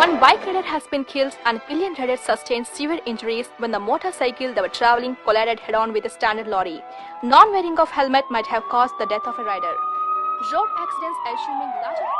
One bike rider has been killed and pillion rider sustained severe injuries when the motorcycle they were traveling collided head-on with a standard lorry. Non-wearing of helmet might have caused the death of a rider. Road accidents assuming larger...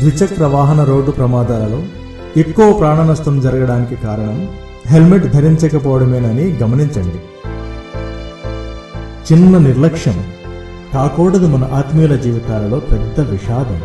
ద్విచక్ర వాహన road ప్రమాదాలలో ఎక్కువ ప్రాణ నష్టం జరగడానికి కారణం helmet ధరించకపోవడమేనని గమనించండి. చిన్న నిర్లక్ష్యం కాకూడదు మన ఆత్మీయుల జీవితాలలో పెద్ద విషాదం.